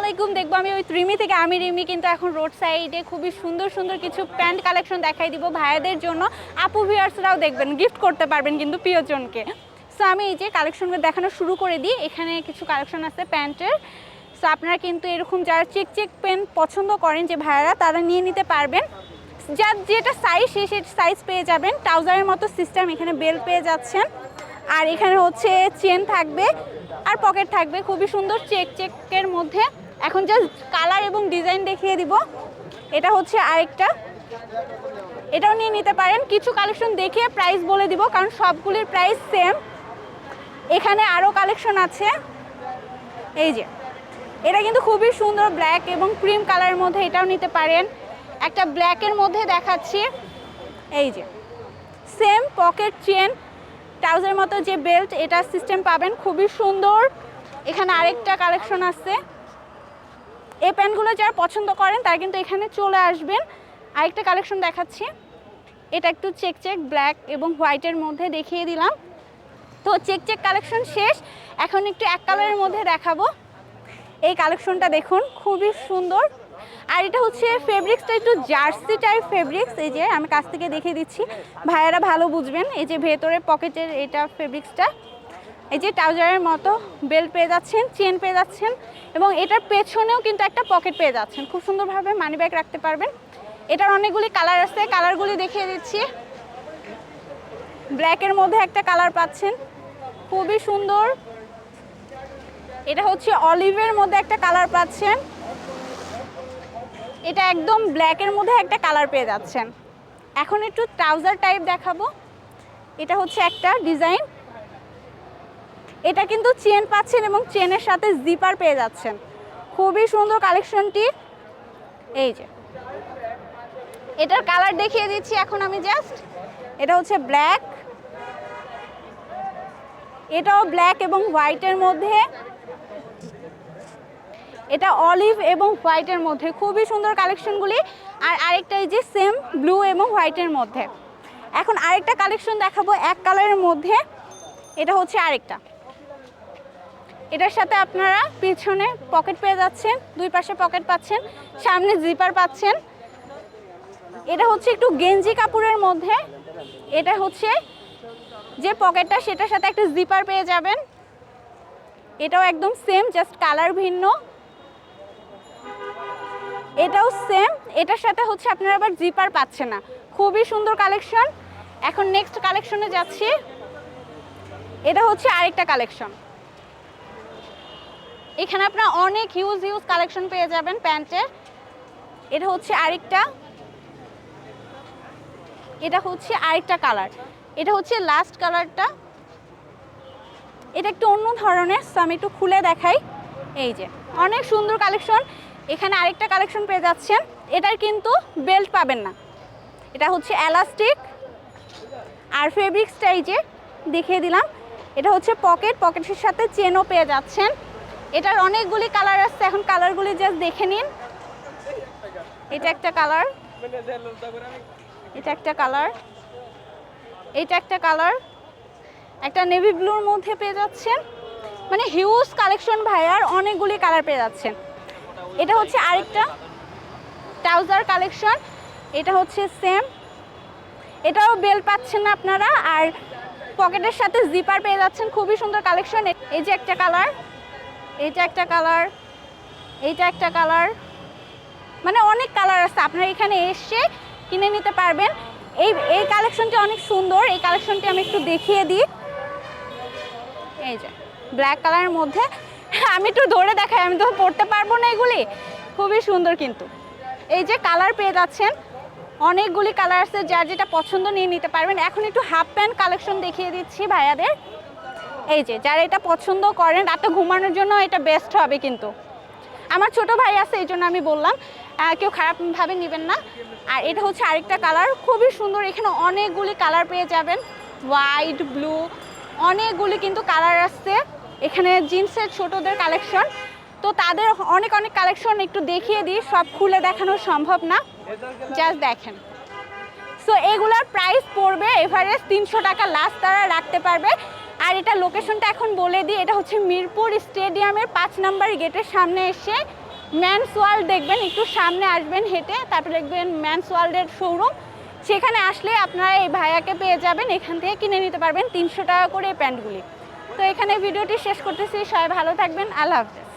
আলাইকুম দেখব আমি ওই রিমি থেকে আমি রিমি, কিন্তু এখন রোড সাইডে খুবই সুন্দর সুন্দর কিছু প্যান্ট কালেকশন দেখাই দিব ভাইয়াদের জন্য। আপু ভিউয়ার্সরাও দেখবেন গিফট করতে পারবেন কিন্তু প্রিয়জনকে। সো আমি এই যে কালেকশনগুলো দেখানো শুরু করে দিই। এখানে কিছু কালেকশন আছে প্যান্টের। সো আপনারা কিন্তু এরকম যারা চেক চেক প্যান্ট পছন্দ করেন যে ভাইয়ারা, তারা নিয়ে নিতে পারবেন। যার যেটা সাইজ সে সাইজ পেয়ে যাবেন। ট্রাউজারের মতো সিস্টেম এখানে বেল পেয়ে যাচ্ছেন। আর এখানে হচ্ছে চেন থাকবে, আর পকেট থাকবে। খুবই সুন্দর চেক চেকের মধ্যে। এখন জাস্ট কালার এবং ডিজাইন দেখিয়ে দিব। এটা হচ্ছে আরেকটা। এটাও নিয়ে নিতে পারেন। কিছু কালেকশন দেখিয়ে প্রাইস বলে দিব, কারণ সবগুলির প্রাইস সেম এখানে আরও কালেকশন আছে। এই যে, এটা কিন্তু খুবই সুন্দর ব্ল্যাক এবং ক্রিম কালারের মধ্যে এটাও নিতে পারেন। একটা ব্ল্যাকের মধ্যে দেখাচ্ছি। এই যে সেম পকেট চেন ট্রাউজার মতো যে বেল্ট এটা সিস্টেম পাবেন। খুবই সুন্দর। এখানে আরেকটা কালেকশন আছে। এই প্যান্টগুলো যারা পছন্দ করেন, তারা কিন্তু এখানে চলে আসবেন। আরেকটা কালেকশন দেখাচ্ছি। এটা একটু চেক চেক ব্ল্যাক এবং হোয়াইটের মধ্যে দেখিয়ে দিলাম। তো চেক চেক কালেকশন শেষ। এখন একটু এক কালারের মধ্যে দেখাবো। এই কালেকশনটা দেখুন, খুবই সুন্দর। আর এটা হচ্ছে ফেব্রিক্সটা একটু জার্সি টাইপ ফেব্রিক্স। এই যে আমি কাছ থেকে দেখিয়ে দিচ্ছি। ভাইয়ারা ভালো বুঝবেন। এই যে ভেতরে পকেটের এটা ফেব্রিক্সটা। এই যে ট্রাউজারের মতো বেল্ট পেয়ে যাচ্ছেন, চেন পেয়ে যাচ্ছেন এবং এটার পেছনেও কিন্তু একটা পকেট পেয়ে যাচ্ছেন। খুব সুন্দরভাবে মানি ব্যাগ রাখতে পারবেন। এটার অনেকগুলি কালার আছে কালারগুলি দেখিয়ে দিচ্ছি। ব্ল্যাকের মধ্যে একটা কালার পাচ্ছেন। খুবই সুন্দর। এটা হচ্ছে অলিভের মধ্যে একটা কালার পাচ্ছেন। এটা একদম ব্ল্যাকের মধ্যে একটা কালার পেয়ে যাচ্ছেন। এখন একটু ট্রাউজার টাইপ দেখাবো। এটা হচ্ছে একটা ডিজাইন এটা কিন্তু চেন পাচ্ছেন এবং চেনের সাথে জিপার পেয়ে যাচ্ছেন। খুবই সুন্দর কালেকশনটি এই যে। এটার কালার দেখিয়ে দিচ্ছি এখন আমি জাস্ট এটা হচ্ছে ব্ল্যাক এটাও ব্ল্যাক এবং হোয়াইটের মধ্যে। এটা অলিভ এবং হোয়াইটের মধ্যে। খুবই সুন্দর কালেকশনগুলি আর আরেকটা এই যে সেম ব্লু এবং হোয়াইটের মধ্যে। এখন আরেকটা কালেকশন দেখাবো এক কালারের মধ্যে। এটা হচ্ছে আরেকটা। এটার সাথে আপনারা পিছনে পকেট পেয়ে যাচ্ছেন, দুই পাশে পকেট পাচ্ছেন, সামনে জিপার পাচ্ছেন। এটা হচ্ছে একটু গেঞ্জি কাপড়ের মধ্যে। এটা হচ্ছে যে পকেটটা, সেটার সাথে একটা জিপার পেয়ে যাবেন। এটাও একদম সেম জাস্ট কালার ভিন্ন। এটাও সেম এটার সাথে হচ্ছে আপনারা আবার জিপার পাচ্ছে না। খুবই সুন্দর কালেকশন এখন নেক্সট কালেকশনে যাচ্ছি। এটা হচ্ছে আরেকটা কালেকশন এখানে আপনারা অনেক হিউজ হিউজ কালেকশন পেয়ে যাবেন প্যান্টের। এটা হচ্ছে আরেকটা। এটা হচ্ছে আরেকটা কালার এটা হচ্ছে লাস্ট কালারটা এটা একটু অন্য ধরনের আমি একটু খুলে দেখাই। এই যে, অনেক সুন্দর কালেকশন এখানে আরেকটা কালেকশন পেয়ে যাচ্ছেন। এটার কিন্তু বেল্ট পাবেন না। এটা হচ্ছে এলাস্টিক আর ফেব্রিক্সটা এই যে, দেখিয়ে দিলাম। এটা হচ্ছে পকেট পকেটের সাথে চেনও পেয়ে যাচ্ছেন। এটার অনেকগুলি কালার আসছে, এখন কালারগুলি জাস্ট দেখে নিন। এটা একটা কালার এটা একটা কালার এটা একটা কালার একটা নেভি ব্লুর মধ্যে পেয়ে যাচ্ছেন। মানে হিউজ কালেকশন ভাইয়ার অনেকগুলি কালার পেয়ে যাচ্ছেন। এটা হচ্ছে আরেকটা ট্রাউজার কালেকশন এটা হচ্ছে সেম এটাও বেল পাচ্ছেন আপনারা। আর পকেটের সাথে জিপার পেয়ে যাচ্ছেন। খুবই সুন্দর কালেকশন এই যে একটা কালার এইটা একটা কালার, এইটা একটা কালার। মানে অনেক কালার আছে, আপনারা এখানে এসে কিনে নিতে পারবেন। এই এই কালেকশনটি অনেক সুন্দর, এই কালেকশনটি আমি একটু দেখিয়ে দিই। এই যে ব্ল্যাক কালারের মধ্যে। আমি একটু ধরে দেখাই, আমি তো পড়তে পারব না এগুলি। খুবই সুন্দর কিন্তু। এই যে কালার পেয়ে যাচ্ছেন, অনেকগুলি কালার আছে যার যেটা পছন্দ নিয়ে নিতে পারবেন। এখন একটু হাফ প্যান্ট কালেকশন দেখিয়ে দিচ্ছি ভাইয়াদের। এই যে, যারা এটা পছন্দ করেন, রাতে ঘুমানোর জন্য এটা বেস্ট হবে কিন্তু। আমার ছোট ভাই আছে, এই জন্য আমি বললাম কেউ খারাপভাবে নেবেন না। আর এটা হচ্ছে আরেকটা কালার খুবই সুন্দর। এখানে অনেকগুলি কালার পেয়ে যাবেন। হোয়াইট ব্লু অনেকগুলি কিন্তু কালার আসছে। এখানে জিন্সের ছোটদের কালেকশন তো তাদের অনেক অনেক কালেকশন একটু দেখিয়ে দিই। সব খুলে দেখানো সম্ভব না। জাস্ট দেখেন। সো এগুলার প্রাইস পড়বে এভারেজ তিনশো টাকা। লাস্ট তারা রাখতে পারবে। আর এটা লোকেশনটা এখন বলে দিই, এটা হচ্ছে মিরপুর স্টেডিয়ামের পাঁচ নাম্বার গেটের সামনে এসে ম্যানস ওয়ার্ল্ড দেখবেন, একটু সামনে আসবেন হেঁটে, তারপরে দেখবেন ম্যানস ওয়ার্ল্ডের শোরুম সেখানে আসলে আপনারা এই ভাইয়াকে পেয়ে যাবেন, এখান থেকে কিনে নিতে পারবেন তিনশো টাকা করে এই প্যান্টগুলি। তো এখানে ভিডিওটি শেষ করতেছি, সবাই ভালো থাকবেন, আল্লাহ হাফেজ।